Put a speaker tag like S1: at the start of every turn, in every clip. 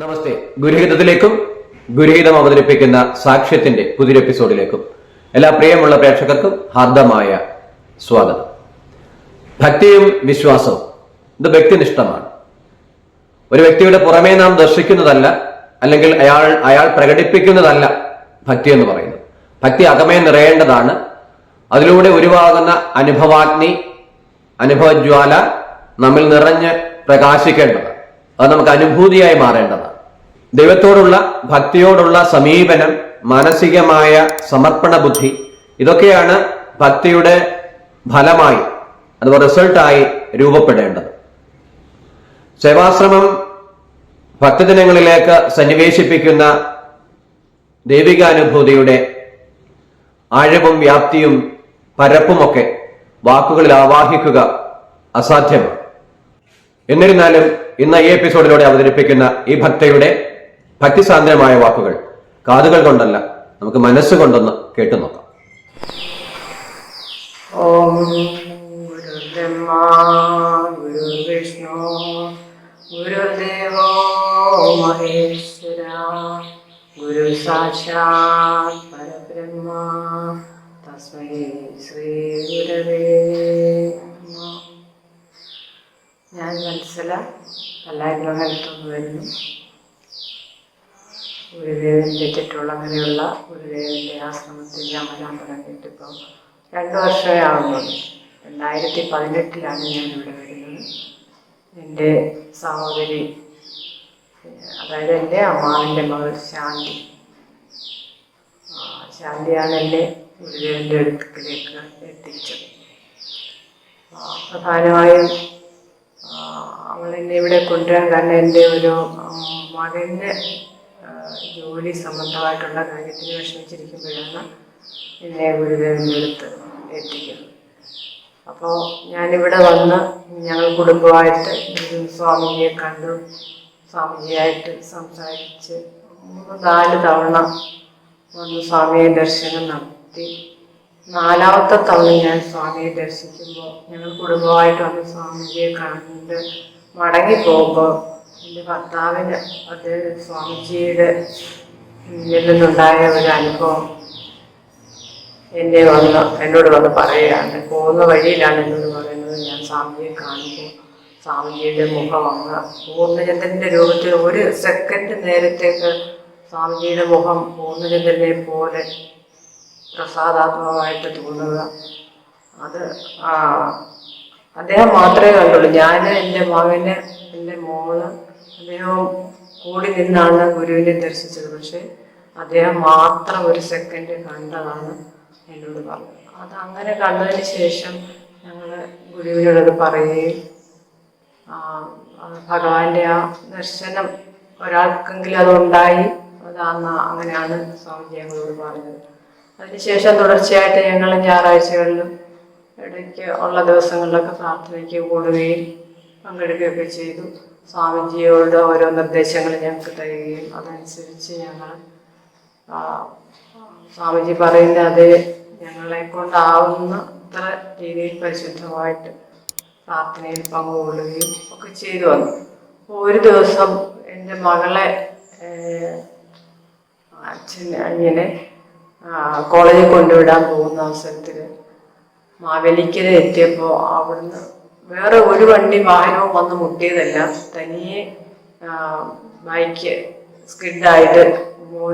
S1: നമസ്തേ. ഗുരുഹിതത്തിലേക്കും ഗുരുഹിതം അവതരിപ്പിക്കുന്ന സാക്ഷ്യത്തിന്റെ പുതിയൊരു എപ്പിസോഡിലേക്കും എല്ലാ പ്രിയമുള്ള പ്രേക്ഷകർക്കും ഹാർദമായ സ്വാഗതം. ഭക്തിയും വിശ്വാസവും ഇത് വ്യക്തിനിഷ്ഠമാണ്. ഒരു വ്യക്തിയുടെ പുറമേ നാം ദർശിക്കുന്നതല്ല അല്ലെങ്കിൽ അയാൾ അയാൾ പ്രകടിപ്പിക്കുന്നതല്ല ഭക്തി എന്ന് പറയുന്നത്. ഭക്തി അകമേ നിറയേണ്ടതാണ്. അതിലൂടെ ഉരുവാകുന്ന അനുഭവാഗ്നി അനുഭവജ്വാല നമ്മിൽ നിറഞ്ഞ് പ്രകാശിക്കേണ്ടതാണ്. അത് നമുക്ക് അനുഭൂതിയായി മാറേണ്ടതാണ്. ദൈവത്തോടുള്ള ഭക്തിയോടുള്ള സമീപനം മാനസികമായ സമർപ്പണ ബുദ്ധി ഇതൊക്കെയാണ് ഭക്തിയുടെ ഫലമായി അഥവാ റിസൾട്ടായി രൂപപ്പെടേണ്ടത്. സേവാശ്രമം ഭക്തജനങ്ങളിലേക്ക് സന്നിവേശിപ്പിക്കുന്ന ദൈവികാനുഭൂതിയുടെ ആഴവും വ്യാപ്തിയും പരപ്പുമൊക്കെ വാക്കുകളിൽ ആവാഹിക്കുക അസാധ്യമാണ്. എന്നിരുന്നാലും ഇന്ന് ഈ എപ്പിസോഡിലൂടെ അവതരിപ്പിക്കുന്ന ഈ ഭക്തയുടെ ഭക്തിസാന്ദ്രമായ വാക്കുകൾ കാതുകൾ കൊണ്ടല്ല നമുക്ക് മനസ്സുകൊണ്ടൊന്ന് കേട്ടു നോക്കാം
S2: ഓം ഗുരു വിഷ്ണു മഹേശ്വര ഗുരു പരബ്രഹ്മ തസ്മൈ ശ്രീ ഗുരവേ. ഞാൻ മനസ്സില കലാഗ്രഹത്തുനിന്ന് വരുന്നു. ഗുരുദേവന്റെ ചുറ്റുള്ളങ്ങനെയുള്ള ഗുരുദേവന്റെ ആശ്രമത്തിൽ ഞാൻ വരാൻ തുടങ്ങിയിട്ട് ഇപ്പോൾ രണ്ട് വർഷമേ ആവുന്നുള്ളൂ. രണ്ടായിരത്തി പതിനെട്ടിലാണ് ഞാൻ ഇവിടെ വരുന്നത്. എന്റെ സഹോദരി അതായത് എന്റെ അമ്മാവിന്റെ മകൾ ശാന്തി. ശാന്തിയാണ് എന്നെ ഗുരുദേവന്റെ അടുക്കലേക്ക് എത്തിച്ചത്. പ്രധാനമായും അവളെന്നെ ഇവിടെ കൊണ്ടുവരാൻ കാരണം എന്റെ ഒരു മകന്റെ ജോലി സംബന്ധമായിട്ടുള്ള കാര്യത്തിന് വിഷമിച്ചിരിക്കുമ്പോഴാണ് എന്നെ ഗുരുദേവന്റെ അടുത്ത് എത്തിക്കുന്നത്. അപ്പോൾ ഞാനിവിടെ വന്ന് ഞങ്ങൾ കുടുംബമായിട്ട് സ്വാമിജിയെ കണ്ടു. സ്വാമിജിയായിട്ട് സംസാരിച്ച് മൂന്ന് നാല് തവണ വന്ന് സ്വാമിയെ ദർശനം നടത്തി. നാലാമത്തെ തവണ ഞാൻ സ്വാമിയെ ദർശിക്കുമ്പോൾ ഞങ്ങൾ കുടുംബമായിട്ട് വന്ന് സ്വാമിജിയെ കണ്ട് മടങ്ങി പോകുമ്പോൾ എന്റെ ഭർത്താവിന് അത് സ്വാമിജിയുടെ നിന്നുണ്ടായ ഒരു അനുഭവം എന്നെ വന്ന് എന്നോട് വന്ന് പറയുകയാണ്. പോകുന്ന വഴിയിലാണ് എന്നോട് പറയുന്നത്. ഞാൻ സ്വാമിജിയെ കാണുമ്പോൾ സ്വാമിജിയുടെ മുഖം അങ്ങ് പൂർണചന്ദ്രന്റെ രൂപത്തിൽ ഒരു സെക്കൻഡ് നേരത്തേക്ക് സ്വാമിജിയുടെ മുഖം പൂർണചന്ദ്രനെ പോലെ പ്രസാദാത്മകമായിട്ട് തോന്നുക. അത് അദ്ദേഹം മാത്രമേ കണ്ടുള്ളൂ. ഞാൻ എന്റെ മകന് എന്റെ മോൾ അദ്ദേഹം കൂടി നിന്നാണ് ഗുരുവിനെ ദർശിച്ചത്. പക്ഷേ അദ്ദേഹം മാത്രം ഒരു സെക്കൻഡ് കണ്ടതാണ് എന്നോട് പറഞ്ഞത് അത് അങ്ങനെ കണ്ടതിന് ശേഷം ഞങ്ങൾ ഗുരുവിനോടത് പറയുകയും ഭഗവാന്റെ ആ ദർശനം ഒരാൾക്കെങ്കിലും അതുണ്ടായി അതാന്ന് അങ്ങനെയാണ് സ്വാമിജി ഞങ്ങളോട് പറഞ്ഞത്. അതിനുശേഷം തുടർച്ചയായിട്ട് ഞങ്ങൾ ഞായറാഴ്ചകളിലും ഇടയ്ക്ക് ഉള്ള ദിവസങ്ങളിലൊക്കെ പ്രാർത്ഥനയ്ക്ക് കൂടുകയും പങ്കെടുക്കുകയൊക്കെ ചെയ്തു. സ്വാമിജിയോട് ഓരോ നിർദ്ദേശങ്ങൾ ഞങ്ങൾക്ക് തരികയും അതനുസരിച്ച് ഞങ്ങൾ സ്വാമിജി പറയുന്ന അതേ ഞങ്ങളെ കൊണ്ടാവുന്ന അത്ര രീതിയിൽ പരിശുദ്ധമായിട്ട് പ്രാർത്ഥനയിൽ പങ്കുകൊള്ളുകയും ഒക്കെ ചെയ്തു വന്നു. ഒരു ദിവസം എന്റെ മകളെ അച്ഛൻ ഇങ്ങനെ ആ, കോളേജിൽ കൊണ്ടുവിടാൻ പോകുന്ന അവസരത്തിൽ മാവേലിക്കര എത്തിയപ്പോൾ അവിടുന്ന് വേറെ ഒരു വണ്ടി വാഹനവും വന്ന് മുട്ടിയതല്ല. തനിയെ ബൈക്ക് സ്കിഡായിട്ട്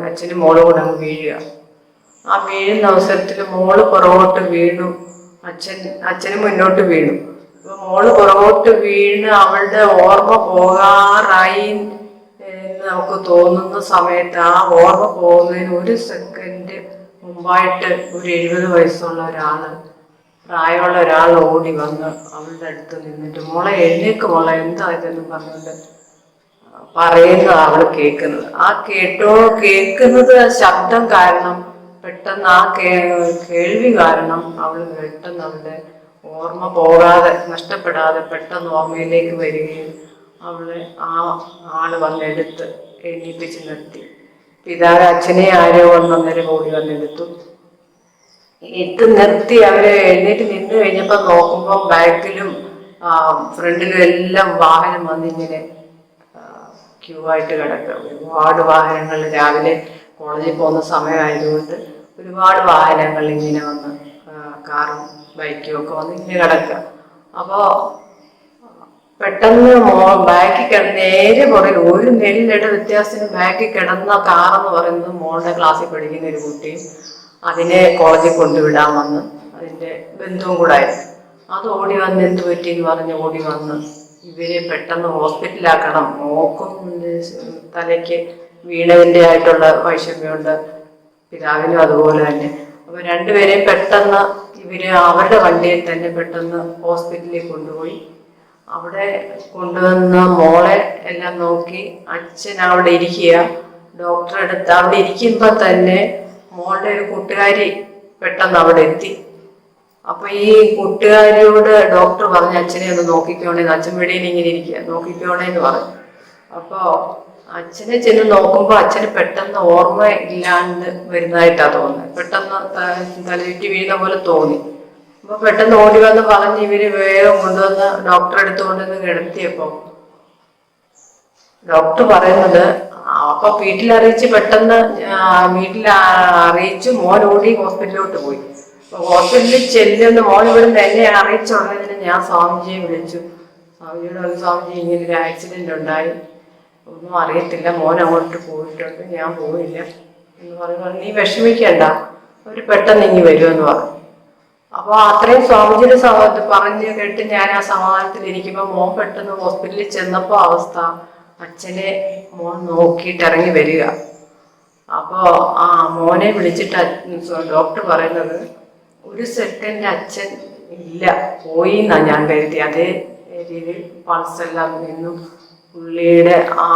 S2: അച്ഛനും മോളും കൂടെ അങ്ങ് വീഴുക. ആ വീഴുന്ന അവസരത്തിൽ മോൾ പുറകോട്ട് വീണു. അച്ഛൻ അച്ഛനും മുന്നോട്ട് വീണു. അപ്പൊ മോൾ പുറകോട്ട് വീണ് അവളുടെ ഓർമ്മ പോകാറായി എന്ന് നമുക്ക് തോന്നുന്ന സമയത്ത് ആ ഓർമ്മ പോകുന്നതിന് ഒരു സെക്കൻഡ് മുമ്പായിട്ട് ഒരു എഴുപത് വയസ്സുള്ള ഒരാൾ പ്രായമുള്ള ഒരാൾ ഓടി വന്ന് അവളുടെ അടുത്ത് നിന്നിട്ട് മോളെ എഴുന്നേക്ക് മോളെ എന്താ ഇതെന്ന് പറഞ്ഞുകൊണ്ട് പറയുന്നു അവൾ കേൾക്കുന്നത്. ആ കേട്ടോ കേൾക്കുന്നത് ശബ്ദം കാരണം പെട്ടെന്ന് ആ കേൾവി കാരണം അവൾ പെട്ടെന്ന് അവളുടെ ഓർമ്മ പോകാതെ നഷ്ടപ്പെടാതെ പെട്ടെന്ന് ഓർമ്മയിലേക്ക് വരികയും അവളെ ആ ആൾ വന്നെടുത്ത് എണീപ്പിച്ച് നിർത്തി. പിതാവ് അച്ഛനെ ആരോ വന്ന് അന്നേരം ഓടി വന്നെടുത്തു. ഇട്ട് നിർത്തി അവർ എഴുന്നേറ്റ് നിന്ന് കഴിഞ്ഞപ്പോ നോക്കുമ്പോ ബാക്കിലും ഫ്രണ്ടിലും എല്ലാം വാഹനം വന്നിങ്ങനെ ക്യൂ ആയിട്ട് കിടക്കുക ഒരുപാട് വാഹനങ്ങൾ രാവിലെ കോളേജിൽ പോകുന്ന സമയമായതുകൊണ്ട് ഒരുപാട് വാഹനങ്ങൾ ഇങ്ങനെ വന്ന് കാറും ബൈക്കും ഒക്കെ വന്ന് ഇങ്ങനെ കിടക്കുക. അപ്പോൾ പെട്ടെന്ന് മോ ബാക്കിൽ നേരെ പുറകിൽ ഒരു നെല്ലിട വ്യത്യാസത്തിന് ബാക്കിൽ കിടന്ന കാറെന്ന് പറയുന്നത് മോളുടെ ക്ലാസ്സിൽ പഠിക്കുന്ന ഒരു കുട്ടിയും അതിനെ കോളേജിൽ കൊണ്ടുവിടാൻ വന്ന് അതിന്റെ ബന്ധുവും കൂടെ അത് ഓടി വന്ന് എന്ത് പറ്റി എന്ന് പറഞ്ഞ് ഓടി വന്ന്. ഇവരെ പെട്ടെന്ന് ഹോസ്പിറ്റലാക്കണം മോക്കും തലയ്ക്ക് വീണതിന്റെ ആയിട്ടുള്ള വൈഷമ്യമുണ്ട്. പിതാവിനും അതുപോലെ തന്നെ. അപ്പൊ രണ്ടുപേരെയും പെട്ടെന്ന് ഇവർ അവരുടെ വണ്ടിയിൽ തന്നെ പെട്ടെന്ന് ഹോസ്പിറ്റലിൽ കൊണ്ടുപോയി. അവിടെ കൊണ്ടുവന്ന മോളെ എല്ലാം നോക്കി. അച്ഛൻ അവിടെ ഇരിക്കുക. ഡോക്ടറെ അടുത്ത് അവിടെ ഇരിക്കുമ്പോ തന്നെ മോളുടെ ഒരു കൂട്ടുകാരി പെട്ടെന്ന് അവിടെ എത്തി. അപ്പൊ ഈ കൂട്ടുകാരിയോട് ഡോക്ടർ പറഞ്ഞു അച്ഛനെ ഒന്ന് നോക്കിക്കോണേന്ന് അച്ഛൻ വെളിയിൽ ഇങ്ങനെ ഇരിക്കുക നോക്കിക്കോണേന്ന് പറഞ്ഞു. അപ്പോ അച്ഛനെ ചെന്ന് നോക്കുമ്പോ അച്ഛന് പെട്ടെന്ന് ഓർമ്മ ഇല്ലാണ്ട് വരുന്നതായിട്ടാ തോന്നുന്നത്. പെട്ടെന്ന് തലചുറ്റി വീഴുന്ന പോലെ തോന്നി. അപ്പൊ പെട്ടെന്ന് ഓടി വന്ന് പറഞ്ഞ് ഇവർ വേഗം കൊണ്ടുവന്ന് ഡോക്ടറെ എടുത്തുകൊണ്ടുവന്ന് കിടത്തിയപ്പോ ഡോക്ടർ പറയുന്നത് അപ്പൊ വീട്ടിൽ അറിയിച്ച് പെട്ടെന്ന് വീട്ടിൽ അറിയിച്ച് മോൻ ഓടി ഹോസ്പിറ്റലിലോട്ട് പോയി. ഹോസ്പിറ്റലിൽ ചെല്ലുന്ന. മോൻ ഇവിടെ എന്നെ അറിയിച്ച ഉടനെ ഞാൻ സ്വാമിജിയെ വിളിച്ചു. സ്വാമിജിയോട് പറഞ്ഞു സ്വാമിജി ഇങ്ങനെ ഒരു ആക്സിഡന്റ് ഉണ്ടായി. ഒന്നും അറിയത്തില്ല. മോൻ അങ്ങോട്ട് പോയിട്ടുണ്ട്. ഞാൻ പോയില്ല. എന്ന് പറഞ്ഞു. നീ വിഷമിക്കണ്ട. അവർ പെട്ടെന്ന് ഇങ്ങി വരുമെന്ന് പറഞ്ഞു. അപ്പോൾ അത്രയും സ്വാമിജിയുടെ പറഞ്ഞ് കേട്ട് ഞാൻ ആ സമാധാനത്തിൽ ഇരിക്കുമ്പോൾ മോൻ പെട്ടെന്ന് ഹോസ്പിറ്റലിൽ ചെന്നപ്പോൾ അവസ്ഥ. അച്ഛനെ മോൻ നോക്കിയിട്ട് ഇറങ്ങി വരിക. അപ്പോ ആ മോനെ വിളിച്ചിട്ട് ഡോക്ടർ പറയുന്നത് ഒരു സെക്കൻഡ് അച്ഛൻ ഇല്ല പോയി എന്നാ ഞാൻ കരുതി അതേ രീതിയിൽ പൾസ് നിന്നും. പുള്ളിയുടെ ആ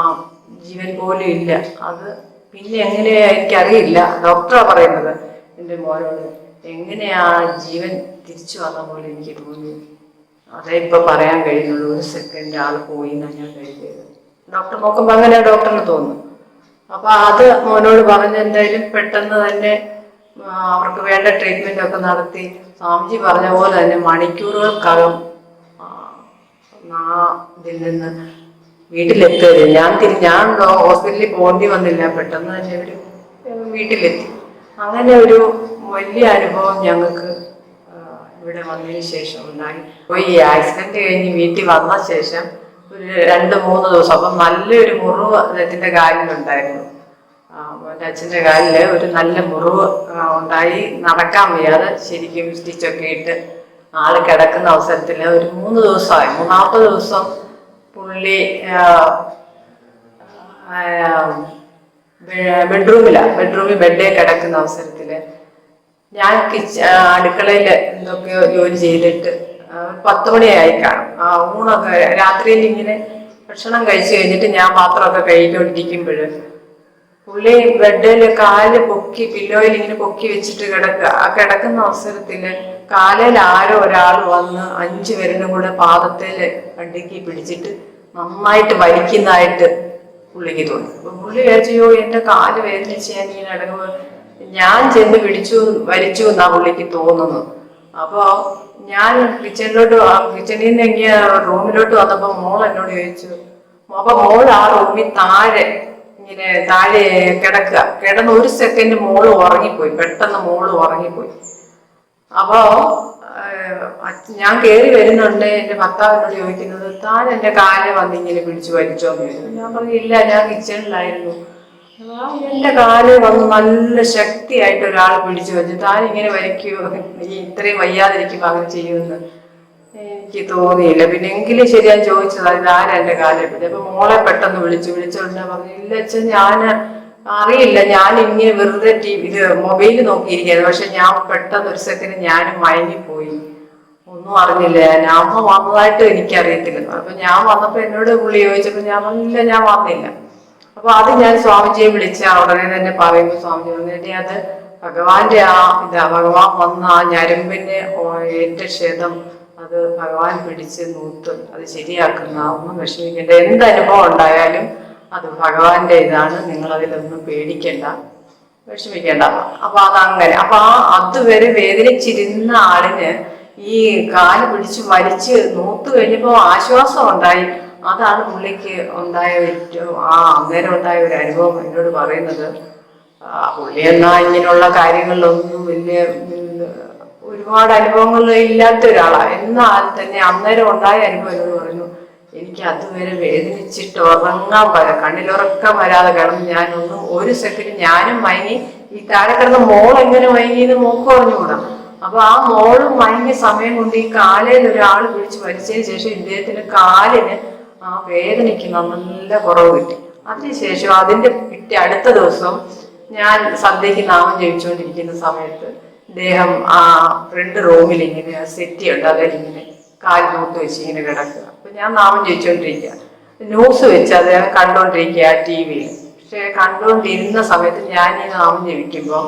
S2: ജീവൻ പോലും ഇല്ല. അത് പിന്നെ എങ്ങനെയാ എനിക്കറിയില്ല. ഡോക്ടറാ പറയുന്നത് എന്റെ മോനോട് എങ്ങനെയാ ജീവൻ തിരിച്ചു വന്ന പോലെ എനിക്ക് തോന്നി? അതേ ഇപ്പൊ പറയാൻ കഴിയുള്ളൂ ഒരു സെക്കൻഡ് ആൾ പോയി എന്നാ ഞാൻ കരുതിയത്. ഡോക്ടർ നോക്കുമ്പോ അങ്ങനെ ഡോക്ടറിന് തോന്നുന്നു അപ്പൊ അത് മോനോട് പറഞ്ഞ് എന്തായാലും പെട്ടെന്ന് തന്നെ അവർക്ക് വേണ്ട ട്രീറ്റ്മെന്റ് ഒക്കെ നടത്തി. സ്വാമിജി പറഞ്ഞ പോലെ തന്നെ മണിക്കൂറുകൾക്കകം ആ, ഇതിൽ നിന്ന് വീട്ടിലെത്തുകയില്ല ഞാൻ തിരി ഞാൻ ഹോസ്പിറ്റലിൽ പോകേണ്ടി വന്നില്ല. പെട്ടെന്ന് തന്നെ ഒരു വീട്ടിലെത്തി. അങ്ങനെ ഒരു വലിയ അനുഭവം ഞങ്ങൾക്ക് ഇവിടെ വന്നതിന് ശേഷം ഉണ്ടായി. പോയി ആക്സിഡന്റ് കഴിഞ്ഞ് വീട്ടിൽ വന്ന ശേഷം ഒരു രണ്ട് മൂന്ന് ദിവസം. അപ്പം നല്ലൊരു മുറിവ് അദ്ദേഹത്തിന്റെ കാലിലുണ്ടായിരുന്നു എന്റെ അച്ഛന്റെ കാലിൽ ഒരു നല്ല മുറിവ് ഉണ്ടായി. നടക്കാൻ വയ്യാതെ ശരിക്കും സ്റ്റിച്ചൊക്കെ ഇട്ട് ആൾ കിടക്കുന്ന അവസരത്തിൽ ഒരു മൂന്ന് ദിവസമായി. മൂന്നാമത്തെ ദിവസം പുള്ളി ബെഡ്റൂമിലാണ് ബെഡ്റൂമിൽ ബെഡേ കിടക്കുന്ന അവസരത്തിൽ ഞാൻ കിച്ച അടുക്കളയിൽ എന്തൊക്കെയോ ജോലി ചെയ്തിട്ട് പത്ത് മണിയായി കാണും. ആ ഊണൊക്കെ രാത്രിയിൽ ഇങ്ങനെ ഭക്ഷണം കഴിച്ചു കഴിഞ്ഞിട്ട് ഞാൻ പാത്രമൊക്കെ കഴുകിക്കൊണ്ടിരിക്കുമ്പോൾ പുള്ളി ബെഡിൽ കാൽ പൊക്കി പില്ലോയിൽ ഇങ്ങനെ പൊക്കി വെച്ചിട്ട് കിടക്കുക ആ കിടക്കുന്ന അവസരത്തിൽ കാലിൽ ആരോ ഒരാൾ വന്ന് അഞ്ചു പേരിനും കൂടെ പാദത്തിൽ വണ്ടിക്ക് പിടിച്ചിട്ട് നന്നായിട്ട് വലിക്കുന്നതായിട്ട് പുള്ളിക്ക് തോന്നി. അപ്പൊ പുള്ളി വിചാരിച്ചോ എന്റെ കാൽ വേദനിച്ച് ഞാൻ ഇങ്ങനെ കിടക്കുമ്പോൾ ഞാൻ ചെന്ന് പിടിച്ചു വലിച്ചു എന്നാ പുള്ളിക്ക് തോന്നുന്നു അപ്പൊ ഞാൻ കിച്ചണിലോട്ട് കിച്ചണിൽ നിന്ന് എങ്ങിയ റൂമിലോട്ട് വന്നപ്പോ മോൾ എന്നോട് ചോദിച്ചു അപ്പൊ മോൾ ആ റൂമിൽ താഴെ ഇങ്ങനെ താഴെ കിടക്കുക. കിടന്ന് ഒരു സെക്കൻഡ് മോൾ ഉറങ്ങിപ്പോയി പെട്ടെന്ന് മോൾ ഉറങ്ങിപ്പോയി. അപ്പോ ഞാൻ കയറി വരുന്നുണ്ട് എന്റെ ഭർത്താവിനോട് ചോദിക്കുന്നത് താൻ എന്റെ കാലെ വന്ന് ഇങ്ങനെ പിടിച്ചു വലിച്ചോന്ന് ചോദിച്ചു. ഞാൻ പറഞ്ഞു ഇല്ല ഞാൻ കിച്ചണിലായിരുന്നു എന്റെ കാൽ വന്ന് നല്ല ശക്തിയായിട്ട് ഒരാൾ പിടിച്ചു വെച്ചു. താൻ ഇങ്ങനെ വരയ്ക്കുവോ ഈ ഇത്രയും വയ്യാതിരിക്കും അങ്ങനെ ചെയ്യുമെന്ന് എനിക്ക് തോന്നിയില്ല. പിന്നെ എങ്കിലും ശരി ഞാൻ ചോദിച്ചത് അതിലാരാ എന്റെ കാലിൽ പിന്നെ അപ്പൊ മോളെ പെട്ടെന്ന് വിളിച്ചു. വിളിച്ചോണ്ട് പറഞ്ഞു ഇല്ല അച്ഛൻ ഞാൻ അറിയില്ല. ഞാൻ ഇങ്ങനെ വെറുതെ ടി ഇത് മൊബൈൽ നോക്കിയിരിക്കുന്നത് പക്ഷെ ഞാൻ പെട്ടെന്ന് ഒരു സെക്കൻഡ് ഞാനും മയങ്ങിപ്പോയി. ഒന്നും അറിഞ്ഞില്ല ഞാൻ. അമ്മ വന്നതായിട്ട് എനിക്കറിയത്തില്ല. അപ്പൊ ഞാൻ വന്നപ്പോ എന്നോട് പുള്ളി ചോദിച്ചപ്പോ ഞാൻ ഇല്ല ഞാൻ വന്നില്ല. അപ്പൊ അത് ഞാൻ സ്വാമിജിയെ വിളിച്ച ഉടനെ തന്നെ പറയുന്നു സ്വാമിജി പറഞ്ഞിട്ട് അത് ഭഗവാന്റെ ആ ഇതാ ഭഗവാൻ വന്ന ആ ഞരമ്പിന്റെ എന്റെ ക്ഷേതം അത് ഭഗവാൻ പിടിച്ച് നൂത്ത് അത് ശരിയാക്കുന്ന ഒന്നും വിഷമിക്കേണ്ട. എന്ത് അനുഭവം ഉണ്ടായാലും അത് ഭഗവാന്റെ ഇതാണ് നിങ്ങൾ അതിലൊന്നും പേടിക്കേണ്ട വിഷമിക്കേണ്ട. അപ്പൊ അതങ്ങനെ അപ്പൊ ആ അതുവരെ വേദനിച്ചിരുന്ന ആളിന് ഈ കാൽ പിടിച്ച് വലിച്ച് നൂത്ത് കഴിഞ്ഞപ്പോ ആശ്വാസം ഉണ്ടായി. അതാണ് പുള്ളിക്ക് ഉണ്ടായ ഏറ്റവും ആ അന്നേരം ഉണ്ടായ ഒരു അനുഭവം. എന്നോട് പറയുന്നത് പുള്ളി എന്നാ ഇങ്ങനെയുള്ള കാര്യങ്ങളിലൊന്നും വലിയ ഒരുപാട് അനുഭവങ്ങൾ ഇല്ലാത്ത ഒരാളാണ് എന്നാൽ തന്നെ അന്നേരം ഉണ്ടായ അനുഭവം എന്നോട് പറഞ്ഞു എനിക്ക് അതുവരെ വേദനിച്ചിട്ട് ഉറങ്ങാൻ വരാം. കണ്ണിലുറക്കം വരാതെ കിടന്ന് ഞാനൊന്നും ഒരു സെക്കൻഡ് ഞാനും മയങ്ങി ഈ താഴെ കിടന്ന മോൾ എങ്ങനെ മയങ്ങി എന്ന് മോക്ക് പറഞ്ഞുകൂടാ അപ്പൊ ആ മോളും മയങ്ങിയ സമയം കൊണ്ട് ഈ കാലയിൽ ഒരാൾ പിടിച്ച് വലിച്ചതിന് ശേഷം ഇദ്ദേഹത്തിന്റെ കാലിന് ആ വേദനയ്ക്ക് നല്ല കുറവ് കിട്ടി. അതിനുശേഷം അതിന്റെ പിറ്റേ അടുത്ത ദിവസം ഞാൻ സന്ധ്യയ്ക്ക് നാമം ജയിച്ചുകൊണ്ടിരിക്കുന്ന സമയത്ത് ദേഹം ആ ഫ്രണ്ട് റൂമിൽ ഇങ്ങനെ സെറ്റി ഉണ്ട് അതിലിങ്ങനെ കാൽ മുത്ത് വെച്ച് ഇങ്ങനെ കിടക്കുക. അപ്പൊ ഞാൻ നാമം ജയിച്ചുകൊണ്ടിരിക്കുക ന്യൂസ് വെച്ച് അദ്ദേഹം കണ്ടോണ്ടിരിക്കുക ടി വിയിൽ. പക്ഷെ കണ്ടുകൊണ്ടിരുന്ന സമയത്ത് ഞാൻ ഈ നാമം ജപിക്കുമ്പോൾ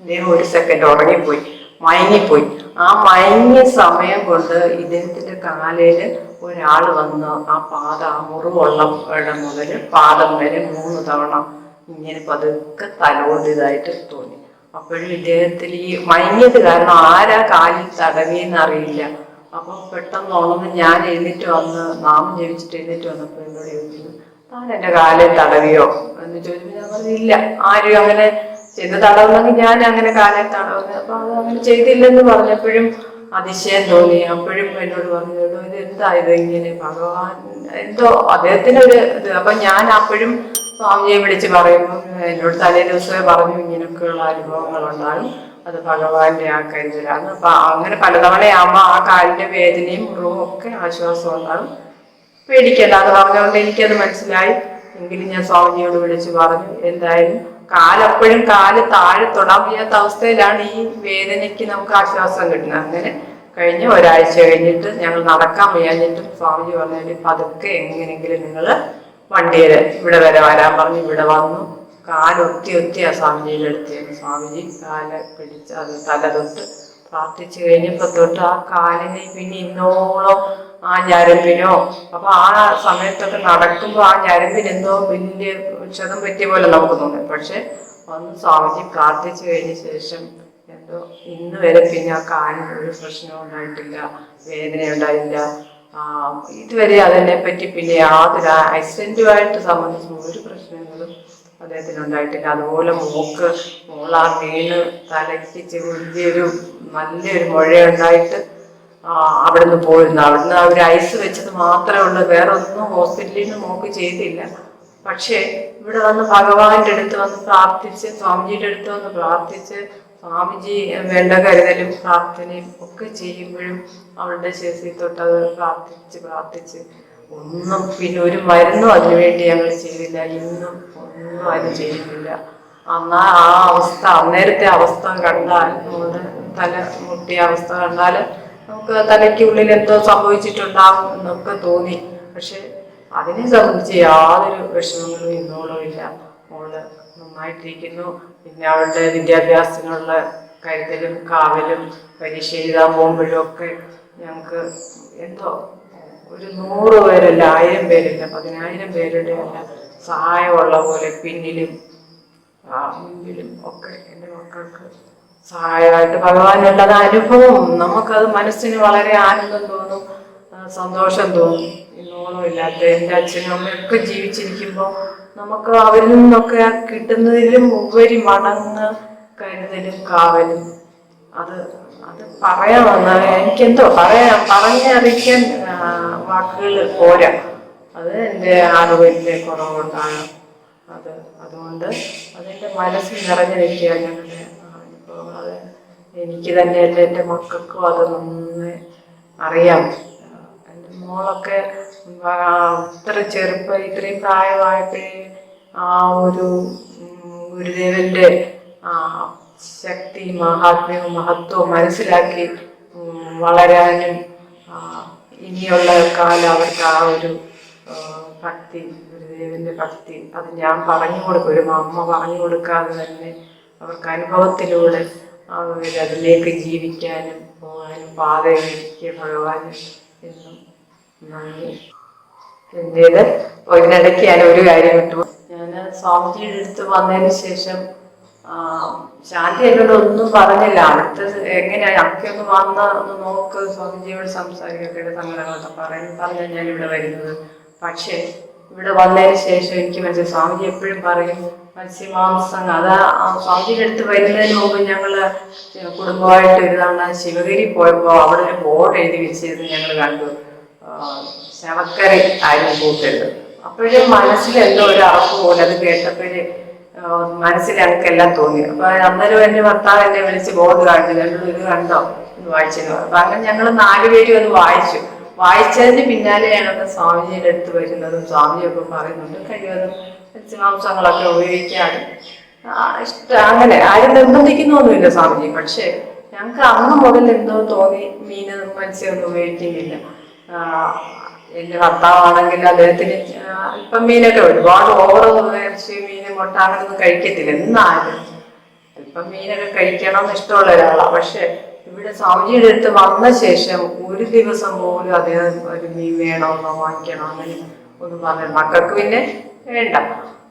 S2: ഇദ്ദേഹം ഒരു സെക്കൻഡ് ഉറങ്ങിപ്പോയി മയങ്ങിപ്പോയി. ആ മയങ്ങിയ സമയം കൊണ്ട് ഇദ്ദേഹത്തിന്റെ കാലയിൽ ഒരാൾ വന്ന് ആ പാത ആ മുറിവുള്ള ഇടം മുതൽ പാദം വരെ മൂന്ന് തവണ ഇങ്ങനെ പതുക്കെ തലോണ്ടിതായിട്ട് തോന്നി. അപ്പോഴും ഇദ്ദേഹത്തിൽ ഈ മയങ്ങിയത് കാരണം ആരാ കാലിൽ തടവിയെന്ന് അറിയില്ല. അപ്പൊ പെട്ടെന്ന് ഉണർന്ന് ഞാൻ എഴുന്നേറ്റ് വന്ന് നാമം ജപിച്ചിട്ട് എഴുന്നേറ്റ് വന്നപ്പോൾ എന്നോട് ചോദിച്ചു താൻ എന്റെ കാലിൽ തടവിയോ? എന്ന് ചോദിച്ചപ്പോൾ ഞാൻ പറഞ്ഞില്ല ആരും അങ്ങനെ ചെന്ന് തടവുന്നെങ്കിൽ ഞാൻ അങ്ങനെ കാലിൽ തടവുന്നത് അപ്പൊ അത് അങ്ങനെ ചെയ്തില്ലെന്ന് പറഞ്ഞപ്പോഴും അതിശയം തോന്നി. അപ്പോഴും എന്നോട് പറഞ്ഞു "എടോ, ഇത് എന്താ ഇത് ഇങ്ങനെ? ഭഗവാൻ എന്തോ അദ്ദേഹത്തിന് ഒരു ഇത്. അപ്പൊ ഞാൻ അപ്പോഴും സ്വാമിയെ വിളിച്ച് പറയുമ്പോൾ എന്നോട് തലേ ദിവസമേ പറഞ്ഞു ഇങ്ങനെയൊക്കെയുള്ള അനുഭവങ്ങൾ ഉണ്ടാകും അത് ഭഗവാന്റെ ആ കരുതലാണ്. അപ്പൊ അങ്ങനെ പലതവണയാകുമ്പോൾ ആ കാലിന്റെ വേദനയും മുറിവും ഒക്കെ ആശ്വാസം ഉണ്ടാകും. പേടിക്കണ്ട അത് പറഞ്ഞുകൊണ്ട് എനിക്കത് മനസ്സിലായി. എങ്കിലും ഞാൻ സ്വാമിയോട് വിളിച്ച് പറഞ്ഞു എന്തായാലും കാലെപ്പോഴും കാൽ താഴെ തൊടാൻ വയ്യാത്ത അവസ്ഥയിലാണ് ഈ വേദനയ്ക്ക് നമുക്ക് ആശ്വാസം കിട്ടുന്നത്. അങ്ങനെ കഴിഞ്ഞ് ഒരാഴ്ച കഴിഞ്ഞിട്ട് ഞങ്ങൾ നടക്കാൻ വയ്യാഞ്ഞിട്ടും സ്വാമിജി പറഞ്ഞു പതുക്കെ എങ്ങനെയെങ്കിലും നിങ്ങൾ വണ്ടിയിൽ ഇവിടെ വരെ വരാൻ പറഞ്ഞ് ഇവിടെ വന്നു. കാലൊത്തി ഒത്തി ആ അടുത്തേക്ക്. സ്വാമിജി കാല പിടിച്ച് അത് തല തൊട്ട് പ്രാർത്ഥിച്ചു കഴിഞ്ഞപ്പോൾ തൊട്ട് ആ കാലിനെ പിന്നെ ഇന്നോളം ആ ഞരമ്പിനോ അപ്പൊ ആ സമയത്തൊക്കെ നടക്കുമ്പോൾ ആ ഞരമ്പിന് എന്തോ വലിയ ക്ഷതം പറ്റിയ പോലെ നമുക്ക് തോന്നി. പക്ഷെ ഒന്ന് സ്വാമിജി പ്രാർത്ഥിച്ചു കഴിഞ്ഞ ശേഷം എന്തോ ഇന്ന് വരെ പിന്നെ ആ കാലിന് ഒരു പ്രശ്നവും ഉണ്ടായിട്ടില്ല വേദന ഉണ്ടായില്ല. ഇതുവരെ അതിനെ പറ്റി പിന്നെ യാതൊരു ആക്സിഡന്റുമായിട്ട് സംബന്ധിച്ച് ഒരു പ്രശ്നങ്ങളും അദ്ദേഹത്തിന് ഉണ്ടായിട്ടില്ല. അതുപോലെ മൂക്ക് മോളാ വീണ് തലക്കിച്ച് വലിയൊരു നല്ലൊരു മുഴയുണ്ടായിട്ട് അവിടുന്ന് പോയിരുന്നു. അവിടുന്ന് അവർ ഐസ് വെച്ചത് മാത്രമേ ഉള്ളൂ. വേറെ ഒന്നും ഹോസ്പിറ്റലിൽ നിന്ന് മോക്ക് ചെയ്തില്ല. പക്ഷേ ഇവിടെ വന്ന് ഭഗവാന്റെ അടുത്ത് വന്ന് പ്രാർത്ഥിച്ച് സ്വാമിജിയുടെ അടുത്ത് വന്ന് പ്രാർത്ഥിച്ച് സ്വാമിജി വേണ്ട കരുതലും പ്രാർത്ഥനയും ഒക്കെ ചെയ്യുമ്പോഴും അവളുടെ ശേഷി തൊട്ടത് പ്രാർത്ഥിച്ച് പ്രാർത്ഥിച്ച് ഒന്നും പിന്നെ ഒരു മരുന്നും അതിനുവേണ്ടി ഞങ്ങൾ ചെയ്തില്ല. ഇന്നും ഒന്നും അതിന് ചെയ്യുന്നില്ല അന്നാ ആ അവസ്ഥ അന്നേരത്തെ അവസ്ഥ കണ്ടാൽ നമ്മുടെ തല മുട്ടിയ അവസ്ഥ കണ്ടാൽ നമുക്ക് തലയ്ക്കുള്ളിൽ എന്തോ സംഭവിച്ചിട്ടുണ്ടാകും എന്നൊക്കെ തോന്നി. പക്ഷെ അതിനെ സംബന്ധിച്ച് യാതൊരു വിഷമങ്ങളും ഇന്നോളം ഇല്ല. മോൾ നന്നായിട്ടിരിക്കുന്നു. പിന്നെ അവളുടെ വിദ്യാഭ്യാസത്തിനുള്ള കരുതലും കാവലും പരീക്ഷ എഴുതാൻ പോകുമ്പോഴും ഒക്കെ ഞങ്ങൾക്ക് എന്തോ ഒരു നൂറ് പേരല്ല ആയിരം പേരല്ല പതിനായിരം പേരുടെ സഹായമുള്ള പോലെ പിന്നിലും മുമ്പിലും ഒക്കെ എന്റെ മക്കൾക്ക് സഹായമായിട്ട് ഭഗവാനുള്ളത് അനുഭവം. നമുക്കത് മനസ്സിന് വളരെ ആനന്ദം തോന്നും. സന്തോഷം തോന്നും. ഇന്നോളം ഇല്ലാത്ത എന്റെ അച്ഛനും അമ്മയൊക്കെ ജീവിച്ചിരിക്കുമ്പോൾ നമുക്ക് അവരിൽ നിന്നൊക്കെ കിട്ടുന്നതിലും ഉപരി മടങ്ങ് കരുതലും കാവലും. അത് അത് പറയാമെന്ന് എനിക്കെന്തോ പറയാ. പറഞ്ഞറിയിക്കാൻ വാക്കുകൾ പോരാ. അത് എന്റെ അറിവിന്റെ കുറവുകൊണ്ടാണ്. അത് അതുകൊണ്ട് അതെന്റെ മനസ്സിൽ നിറഞ്ഞു നിൽക്കുക ഞങ്ങളുടെ അനുഭവം അത് എനിക്ക് തന്നെയല്ല എന്റെ മക്കൾക്കും അത് നന്നായി അറിയാം. മോളൊക്കെ ഇത്ര ചെറുപ്പം ഇത്രയും പ്രായമായപ്പോഴേ ആ ഒരു ഗുരുദേവന്റെ ശക്തി മഹാത്മ്യവും മഹത്വവും മനസ്സിലാക്കി വളരാനും ഇനിയുള്ള കാലം അവർക്ക് ആ ഒരു ഭക്തി ഗുരുദേവന്റെ ഭക്തി അത് ഞാൻ പറഞ്ഞു കൊടുക്കും. ഒരു അമ്മ പറഞ്ഞു കൊടുക്കാതെ തന്നെ അവർക്ക് അനുഭവത്തിലൂടെ അവരതിലേക്ക് ജീവിക്കാനും പോകാനും പാതയിലിരിക്കുക ഭഗവാനും എന്നും എന്റേത് ഇതിനിടയ്ക്ക് ഞാൻ ഒരു കാര്യം കിട്ടും ഞാൻ സ്വാമിജിയുടെ അടുത്ത് വന്നതിന് ശേഷം ശാന്തി എന്നോട് ഒന്നും പറഞ്ഞില്ല. അടുത്ത എങ്ങനെയാ അക്കൊന്ന് വന്ന ഒന്ന് നോക്ക്. സ്വാമിജിയോട് സംസാരിക്കൊക്കെ സങ്കടങ്ങളൊക്കെ പറയും പറഞ്ഞാൽ ഞാൻ ഇവിടെ വരുന്നത്. പക്ഷേ ഇവിടെ വന്നതിന് ശേഷം എനിക്ക് മനസ്സിലായി. സ്വാമിജി എപ്പോഴും പറയും മത്സ്യമാംസം. അതാ സ്വാമിജിയുടെ അടുത്ത് വരുന്നതിന് മുമ്പ് ഞങ്ങൾ കുടുംബമായിട്ട് ഒരു തവണ ശിവഗിരി പോയപ്പോൾ അവിടെ ബോർഡ് എഴുതി വെച്ചിരുന്നു ഞങ്ങൾ കണ്ടു. ആ, ശവക്കറി ആരും കൂട്ടരുത് അപ്പോഴും മനസ്സിൽ എന്തോ ഒരു അറപ്പ് പോലെ അത് കേട്ടപ്പോഴേ മനസ്സിൽ ഞങ്ങൾക്കെല്ലാം തോന്നി. അപ്പൊ അന്നേരം എന്റെ ഭർത്താവ് എന്നെ വിളിച്ച് ബോധ കാണിച്ചു. ഞങ്ങൾ ഇത് കണ്ടോ? ഇത് വായിച്ചു അപ്പൊ അങ്ങനെ ഞങ്ങൾ നാലുപേരും അത് വായിച്ചു. വായിച്ചതിന് പിന്നാലെയാണ് സ്വാമിജിയുടെ അടുത്ത് വരുന്നതും സ്വാമിജിയൊക്കെ പറയുന്നുണ്ട് കഴിവതും മാംസങ്ങളൊക്കെ ഉപയോഗിക്കാനും ഇഷ്ട അങ്ങനെ ആരും നിർബന്ധിക്കുന്നൊന്നുമില്ല സ്വാമിജി. പക്ഷേ ഞങ്ങൾക്ക് അന്ന് മുതൽ എന്തോ തോന്നി മീന് മത്സ്യമൊന്നും ഉപയോഗിക്കുന്നില്ല. ആ, എന്റെ ഭർത്താവാണെങ്കിൽ അദ്ദേഹത്തിന് അല്പം മീനൊക്കെ ഒരുപാട് ഓവർ ഇറച്ചി മീന് മുട്ട അങ്ങനൊന്നും കഴിക്കത്തില്ല എന്നാലും. അല്പം മീനൊക്കെ കഴിക്കണം എന്ന് ഇഷ്ടമുള്ള ഒരാളാണ് പക്ഷെ ഇവിടെ സൗജിയുടെ അടുത്ത് വന്ന ശേഷം ഒരു ദിവസം പോലും അദ്ദേഹം ഒരു മീൻ വേണമെന്നോ വാങ്ങിക്കണോ അങ്ങനെ ഒന്നും പറഞ്ഞു മക്കൾക്ക് പിന്നെ വേണ്ട.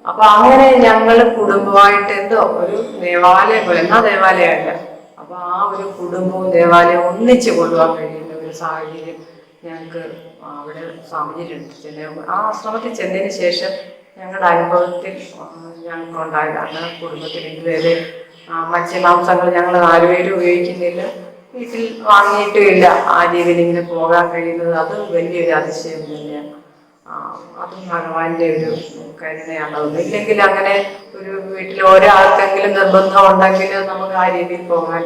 S2: അപ്പൊ അങ്ങനെ ഞങ്ങൾ കുടുംബമായിട്ട് എന്തോ ഒരു ദേവാലയം പോലെ എന്നാ ദേവാലയമല്ല അപ്പൊ ആ ഒരു കുടുംബവും ദേവാലയവും ഒന്നിച്ചു കൊണ്ടുപോകാൻ കഴിയുന്ന ഒരു സാഹചര്യം ഞങ്ങൾക്ക് അവിടെ സാഹചര്യം അടുത്ത് ചെന്ന ആ ആശ്രമത്തിൽ ചെന്നതിന് ശേഷം ഞങ്ങളുടെ അനുഭവത്തിൽ ആ, ഞങ്ങൾക്ക് ഉണ്ടായതാണ് കുടുംബത്തിൽ ഇതുവരെ മത്സ്യമാംസങ്ങൾ ഞങ്ങൾ ആരുപേരും ഉപയോഗിക്കുന്നില്ല. വീട്ടിൽ വാങ്ങിയിട്ടുമില്ല. ആ രീതിയിൽ ഇങ്ങനെ പോകാൻ കഴിയുന്നത് അത് വലിയൊരു അതിശയം തന്നെയാണ്. അത് ഭഗവാന്റെ ഒരു കരുണയാണ്. അതൊന്നും ഇല്ലെങ്കിൽ അങ്ങനെ ഒരു വീട്ടിൽ ഒരാൾക്കെങ്കിലും നിർബന്ധം ഉണ്ടെങ്കിൽ നമുക്ക് ആ രീതിയിൽ പോകാൻ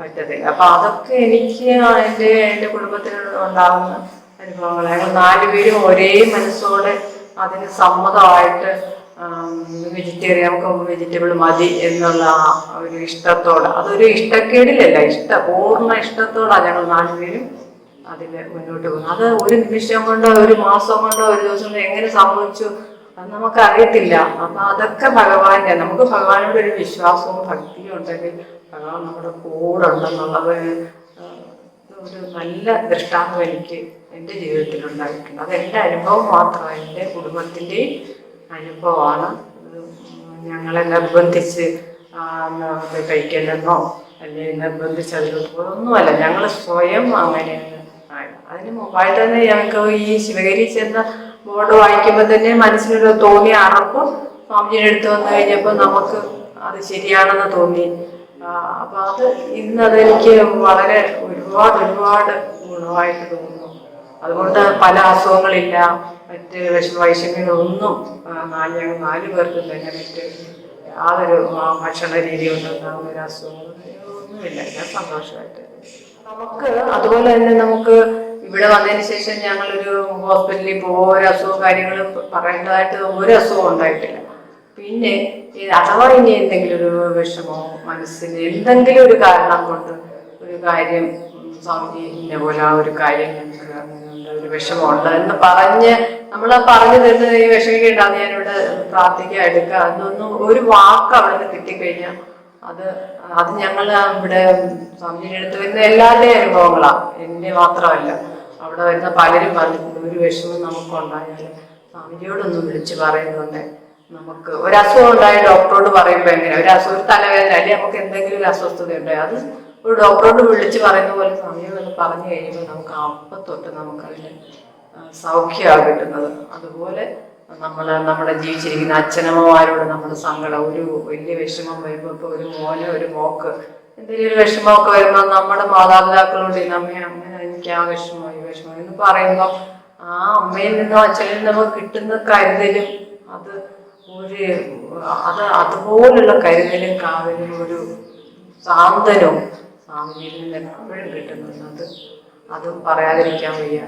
S2: പറ്റത്തില്ല. അപ്പൊ അതൊക്കെ എനിക്ക് എന്റെ എന്റെ കുടുംബത്തിൽ ഉണ്ടാകുന്ന അനുഭവങ്ങൾ നാലുപേരും ഒരേ മനസ്സോടെ അതിന് സമ്മതമായിട്ട് വെജിറ്റേറിയൻ നമുക്ക് വെജിറ്റബിൾ മതി എന്നുള്ള ആ ഒരു ഇഷ്ടത്തോടെ. അതൊരു ഇഷ്ടക്കേടിലല്ല ഇഷ്ട പൂർണ ഇഷ്ടത്തോടാണ് ഞങ്ങൾ നാലുപേരും അതിൽ മുന്നോട്ട് പോകുന്നത്. അത് ഒരു നിമിഷം കൊണ്ടോ ഒരു മാസം കൊണ്ടോ ഒരു ദിവസം കൊണ്ടോ എങ്ങനെ സംഭവിച്ചു അത് നമുക്ക് അറിയത്തില്ല അപ്പൊ അതൊക്കെ ഭഗവാന്റെ നമുക്ക് ഭഗവാനോട് ഒരു വിശ്വാസവും ഭക്തിയും ഉണ്ടെങ്കിൽ ഭഗവാൻ നമ്മുടെ കൂടെ ഉണ്ടെന്നുള്ളത് ഒരു നല്ല ദൃഷ്ടാന്തം എനിക്ക് എന്റെ ജീവിതത്തിൽ ഉണ്ടായിട്ടുണ്ട്. അത് എന്റെ അനുഭവം മാത്രമാണ് എന്റെ കുടുംബത്തിന്റെയും അനുഭവമാണ്. ഞങ്ങളെ നിർബന്ധിച്ച് ആ, ന- ഇത് കഴിക്കണമെന്നോ അല്ലെങ്കിൽ നിർബന്ധിച്ച് അതിലോട്ട് പോകുന്നൊന്നുമല്ല ഞങ്ങൾ സ്വയം അങ്ങനെ. അതിന് മുമ്പായിട്ട് തന്നെ ഞങ്ങൾക്ക് ഈ ശിവഗിരി ചെന്ന ബോർഡ് വായിക്കുമ്പോൾ തന്നെ മനസ്സിലൊരു തോന്നിയ അറപ്പും സ്വാമിജിയുടെ അടുത്ത് വന്നു കഴിഞ്ഞപ്പോൾ നമുക്ക് അത് ശരിയാണെന്ന് തോന്നി. ആ, അപ്പൊ അത് ഇന്ന് അതെനിക്ക് വളരെ ഒരുപാട് ഒരുപാട് ഗുണമായിട്ട് തോന്നുന്നു. അതുകൊണ്ട് പല അസുഖങ്ങളില്ല മറ്റ് വിഷമ വൈഷമ്യങ്ങളൊന്നും ഞങ്ങൾ നാല് പേർക്കും തന്നെ മറ്റ് യാതൊരു ഭക്ഷണ രീതി കൊണ്ടുണ്ടാകുന്ന ഒരു അസുഖങ്ങളൊന്നുമില്ല ഞാൻ സന്തോഷമായിട്ട്. നമുക്ക് അതുപോലെ തന്നെ നമുക്ക് ഇവിടെ വന്നതിന് ശേഷം ഞങ്ങളൊരു ഹോസ്പിറ്റലിൽ പോകുമ്പോൾ ഒരു അസുഖവും കാര്യങ്ങളും പറയേണ്ടതായിട്ട് ഒരു അസുഖവും ഉണ്ടായിട്ടില്ല. പിന്നെ അഥവാ ഇനി എന്തെങ്കിലും ഒരു വിഷമോ മനസ്സിന് എന്തെങ്കിലും ഒരു കാരണം കൊണ്ട് ഒരു കാര്യം സ്വാമി ഇന്ന പോലെ ആ ഒരു കാര്യം ഒരു വിഷമമുണ്ട് എന്ന് പറഞ്ഞ് നമ്മൾ പറഞ്ഞു തരുന്നത് ഈ വിഷമിക്കേണ്ടാന്ന് ഞാനിവിടെ പ്രാർത്ഥിക്കുക എടുക്കുക അതൊന്നും ഒരു വാക്ക് അവിടെ കിട്ടിക്കഴിഞ്ഞാൽ അത് അത് ഞങ്ങൾ ഇവിടെ സ്വാമിജിയുടെ അടുത്ത് വരുന്ന എല്ലാവരുടെയും അനുഭവങ്ങളാണ് എന്റെ മാത്രമല്ല അവിടെ വരുന്ന പലരും പറഞ്ഞിട്ടുണ്ട് ഒരു വിഷമം നമുക്കുണ്ടായാൽ സ്വാമിജിയോടൊന്ന് വിളിച്ച് പറയുന്നുണ്ട്. നമുക്ക് ഒരു അസുഖം ഉണ്ടായ ഡോക്ടറോട് പറയുമ്പോൾ എങ്ങനെ ഒരു അസുഖം ഒരു തലവേദന അല്ലെങ്കിൽ നമുക്ക് എന്തെങ്കിലും ഒരു അസ്വസ്ഥത ഉണ്ടായി അത് ഒരു ഡോക്ടറോട് വിളിച്ച് പറയുന്ന പോലെ സമയം എന്ന് പറഞ്ഞു കഴിയുമ്പോൾ നമുക്ക് അപ്പം തൊട്ട് നമുക്കതിന് സൗഖ്യമാണ് കിട്ടുന്നത്. അതുപോലെ നമ്മൾ നമ്മുടെ ജീവിച്ചിരിക്കുന്ന അച്ഛനമ്മമാരോട് നമ്മുടെ സങ്കടം ഒരു വലിയ വിഷമം വരുമ്പോൾ ഇപ്പോൾ ഒരു മോന് ഒരു മോക്ക് എന്തെങ്കിലും ഒരു വിഷമമൊക്കെ വരുമ്പോൾ നമ്മുടെ മാതാപിതാക്കളോട് അമ്മയെ അമ്മ അങ്ങനെ എനിക്ക് ആ വിഷമം ഈ വിഷമം എന്ന് പറയുമ്പോൾ ആ അമ്മയിൽ നിന്നോ അച്ഛനിൽ നിന്നോ കിട്ടുന്ന കരുതലും അത് ഒരു അത് അതുപോലുള്ള കരുതലും കാവലും ഒരു സാന്ത്വനവും സ്വാമിയിൽ നിന്ന് എപ്പോഴും കിട്ടുന്നുണ്ട്. അത് അതും പറയാതിരിക്കാൻ വയ്യ.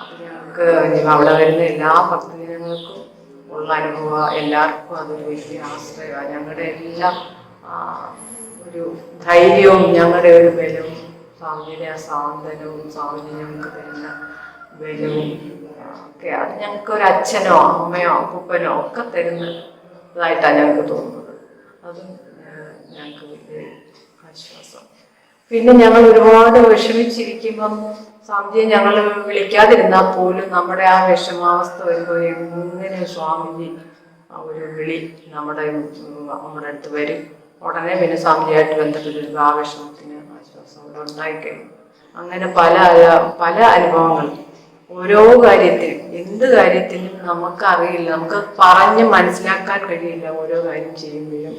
S2: അത് ഞങ്ങൾക്ക് അവിടെ വരുന്ന എല്ലാ ഭക്തജനങ്ങൾക്കും ഉള്ള അനുഭവം എല്ലാവർക്കും അതൊരു വലിയ ആശ്രയമാണ്. ഞങ്ങളുടെ എല്ലാം ഒരു ധൈര്യവും ഞങ്ങളുടെ ഒരു ബലവും സ്വാമിയുടെ ആ സാന്ത്വനവും സ്വാമിജി ഞങ്ങൾക്ക് തരുന്ന ബലവും ഒക്കെ അത് ഞങ്ങൾക്ക് ഒരു അച്ഛനോ അമ്മയോ അപ്പൂപ്പനോ ഒക്കെ തരുന്നതായിട്ടാണ് ഞങ്ങൾക്ക് തോന്നുന്നത്. അതും ഞങ്ങൾക്ക് വലിയ ആശ്വാസം. പിന്നെ ഞങ്ങൾ ഒരുപാട് വിഷമിച്ചിരിക്കുമ്പം സ്വാമിജിയെ ഞങ്ങൾ വിളിക്കാതിരുന്നാൽ പോലും നമ്മുടെ ആ വിഷമാവസ്ഥ വരുമ്പോൾ എങ്ങനെ സ്വാമിജി ആ ഒരു വിളി നമ്മുടെ നമ്മുടെ അടുത്ത് വരും? ഉടനെ പിന്നെ സ്വാമിജിയായിട്ട് ബന്ധപ്പെട്ട ആ ആവേശത്തിന് ആശ്വാസം അവിടെ ഉണ്ടായിക്കഴിഞ്ഞു. അങ്ങനെ പല പല അനുഭവങ്ങളും ഓരോ കാര്യത്തിനും എന്ത് കാര്യത്തിനും നമുക്കറിയില്ല. നമുക്ക് പറഞ്ഞ് മനസ്സിലാക്കാൻ കഴിയില്ല ഓരോ കാര്യം ചെയ്യുമ്പോഴും.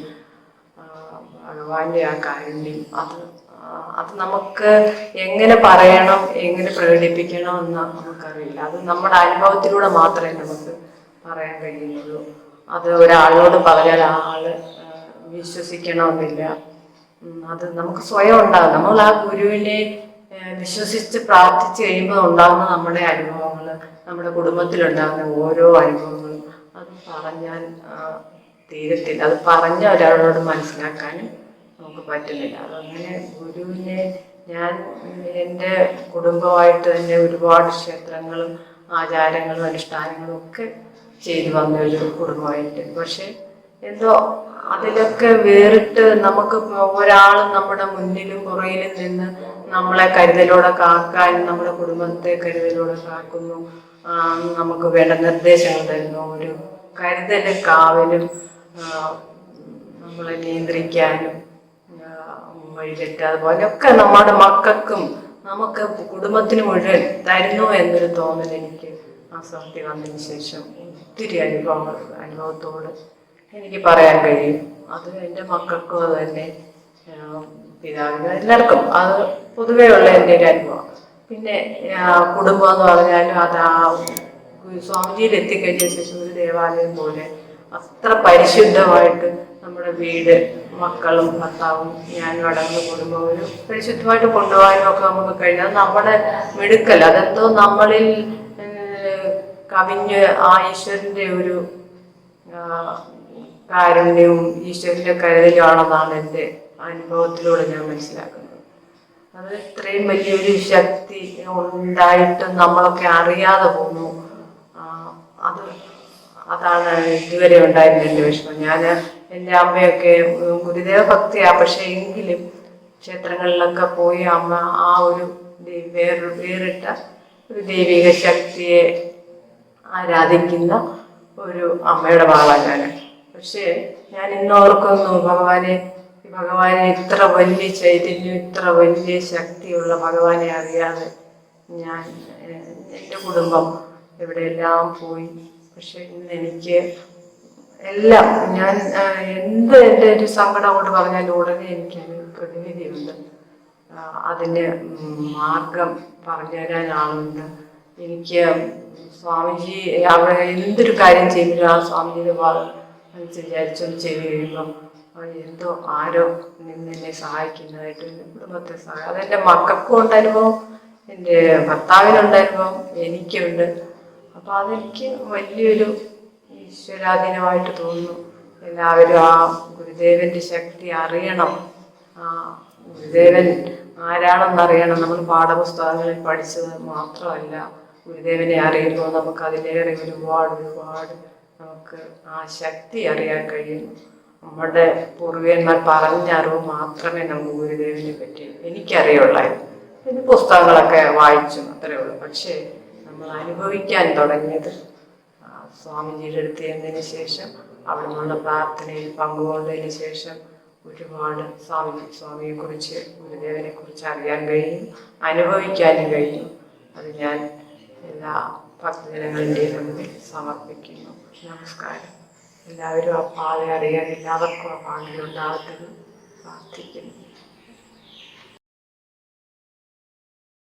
S2: ഭഗവാന്റെ ആ കാരുണ്യം. അത് അത് നമുക്ക് എങ്ങനെ പറയണം എങ്ങനെ പ്രകടിപ്പിക്കണം എന്ന് നമുക്കറിയില്ല. അത് നമ്മുടെ അനുഭവത്തിലൂടെ മാത്രമേ നമുക്ക് പറയാൻ കഴിയുന്നുള്ളൂ. അത് ഒരാളോട് പറഞ്ഞാൽ ആ ആൾ വിശ്വസിക്കണമെന്നില്ല. അത് നമുക്ക് സ്വയം ഉണ്ടാകും നമ്മൾ ആ ഗുരുവിനെ വിശ്വസിച്ച് പ്രാർത്ഥിച്ച് കഴിയുമ്പോൾ ഉണ്ടാകുന്ന നമ്മുടെ അനുഭവങ്ങൾ നമ്മുടെ കുടുംബത്തിലുണ്ടാകുന്ന ഓരോ അനുഭവങ്ങളും അത് പറഞ്ഞാൽ തീരത്തില്ല. അത് പറഞ്ഞ ഒരാളോട് മനസ്സിലാക്കാനും നമുക്ക് പറ്റുന്നില്ല. അതങ്ങനെ ഗുരുവിനെ ഞാൻ എന്റെ കുടുംബമായിട്ട് തന്നെ ഒരുപാട് ക്ഷേത്രങ്ങളും ആചാരങ്ങളും അനുഷ്ഠാനങ്ങളും ഒക്കെ ചെയ്തു വന്ന ഒരു കുടുംബമായിട്ട്. പക്ഷെ എന്തോ അതിലൊക്കെ വേറിട്ട് നമുക്ക് ഒരാൾ നമ്മുടെ മുന്നിലും പുറയിലും നിന്ന് നമ്മളെ കരുതലോടെ കാക്കാൻ നമ്മുടെ കുടുംബത്തെ കരുതലോടെ കാക്കുന്നു. നമുക്ക് വേണ്ട നിർദ്ദേശങ്ങൾ തരുന്നു. ഒരു കരുതലും കാവലും നമ്മളെ നിയന്ത്രിക്കാനും വഴിതെറ്റ. വഴിതെറ്റാതെ ഒക്കെ നമ്മുടെ മക്കൾക്കും നമുക്ക് കുടുംബത്തിന് മുഴുവൻ തരുന്നു എന്നൊരു തോന്നൽ എനിക്ക് ആ സമയത്ത് വന്നതിന് ശേഷം ഒത്തിരി അനുഭവങ്ങൾ അനുഭവത്തോട് എനിക്ക് പറയാൻ കഴിയും. അത് എന്റെ മക്കൾക്കും അത് തന്നെ പിതാവിനും എല്ലാവർക്കും അത് പൊതുവേ ഉള്ള എന്റെ ഒരു അനുഭവം. പിന്നെ കുടുംബം എന്ന് പറഞ്ഞാലും അത് ആ സ്വാമിജിയിൽ എത്തിക്കഴിഞ്ഞ ശേഷം ഒരു ദേവാലയം പോലെ അത്ര പരിശുദ്ധമായിട്ട് നമ്മുടെ വീട് മക്കളും ഭർത്താവും ഞാനും അടങ്ങുന്ന കുടുംബവും പരിശുദ്ധമായിട്ട് കൊണ്ടുപോകാനും ഒക്കെ നമുക്ക് കഴിഞ്ഞാൽ നമ്മുടെ മിടുക്കൽ അതെന്തോ നമ്മളിൽ കവിഞ്ഞ് ആ ഈശ്വരന്റെ ഒരു കാരുണ്യവും ഈശ്വരന്റെ കരുതലുമാണെന്നാണ് എന്റെ അനുഭവത്തിലൂടെ ഞാൻ മനസ്സിലാക്കുന്നത് അത് ഇത്രയും വലിയൊരു ശക്തി ഉണ്ടായിട്ട് നമ്മളൊക്കെ അറിയാതെ പോന്നു. അത് അതാണ് ഇതുവരെ ഉണ്ടായിരുന്ന എന്റെ വിഷമം. ഞാൻ എന്റെ അമ്മയൊക്കെ ഗുരുദേവ ഭക്തിയാ. പക്ഷേ എങ്കിലും ക്ഷേത്രങ്ങളിലൊക്കെ പോയി അമ്മ ആ ഒരു വേറൊരു വേറിട്ട ഒരു ദൈവിക ശക്തിയെ ആരാധിക്കുന്ന ഒരു അമ്മയുടെ വാളാണ് ഞാൻ പക്ഷേ ഞാൻ ഇന്നോർക്കൊന്നും ഭഗവാനെ ഭഗവാനെ ഇത്ര വലിയ ചൈതന്യം ഇത്ര വലിയ ശക്തിയുള്ള ഭഗവാനെ അറിയാതെ ഞാൻ എന്റെ കുടുംബം എവിടെയെല്ലാം പോയി. പക്ഷെ ഇന്ന് എനിക്ക് എല്ലാം ഞാൻ എന്ത് എന്റെ ഒരു സങ്കടം അങ്ങോട്ട് പറഞ്ഞാലും ഉടനെ എനിക്ക് അതിന് പ്രതിവിധിയുണ്ട്. അതിന് മാർഗം പറഞ്ഞു തരാൻ എനിക്ക് സ്വാമിജി അവിടെ എന്തൊരു കാര്യം ചെയ്യുമ്പോഴും ആ സ്വാമിജിയുടെ ഭാഗം വിചാരിച്ചൊന്ന് ചെയ്ത് കഴിയുമ്പം എന്തോ ആരോ നിന്നെ സഹായിക്കുന്നതായിട്ട് എന്റെ കുടുംബത്തെ സഹായം അതെന്റെ മക്കൾക്കും അനുഭവം. എന്റെ ഭർത്താവിനുണ്ട് അനുഭവം എനിക്കുണ്ട്. അപ്പോൾ അതെനിക്ക് വലിയൊരു ഈശ്വരാധീനമായിട്ട് തോന്നുന്നു. എല്ലാവരും ആ ഗുരുദേവന്റെ ശക്തി അറിയണം. ആ ഗുരുദേവൻ ആരാണെന്നറിയണം. നമ്മൾ പാഠപുസ്തകങ്ങളിൽ പഠിച്ചത് മാത്രമല്ല ഗുരുദേവനെ അറിയുമ്പോൾ നമുക്ക് അതിലേറെ ഒരുപാട് ഒരുപാട് നമുക്ക് ആ ശക്തി അറിയാൻ കഴിയുന്നു. നമ്മുടെ പൂർവികന്മാർ പറഞ്ഞ അറിവ് മാത്രമേ നമുക്ക് ഗുരുദേവിനെ പറ്റി എനിക്കറിയുള്ളായിരുന്നു പിന്നെ പുസ്തകങ്ങളൊക്കെ വായിച്ചു അത്രേ ഉള്ളൂ. പക്ഷേ നമ്മൾ അനുഭവിക്കാൻ തുടങ്ങിയത് സ്വാമിജിയുടെ അടുത്ത് ചെന്നതിന് ശേഷം അവിടെ നിന്നുള്ള പ്രാർത്ഥനയിൽ പങ്കുകൊണ്ടതിന് ശേഷം ഒരുപാട് സ്വാമി സ്വാമിയെ കുറിച്ച് ഗുരുദേവനെ കുറിച്ച് അറിയാൻ കഴിയും അനുഭവിക്കാനും കഴിയും അത് ഞാൻ എല്ലാ ഭക്തജനങ്ങളുടെയും മുമ്പിൽ സമർപ്പിക്കുന്നു. നമസ്കാരം. എല്ലാവരും ആ പാത അറിയാൻ എല്ലാവർക്കും ആ പാടിലുണ്ടാകട്ടെന്ന് പ്രാർത്ഥിക്കുന്നു.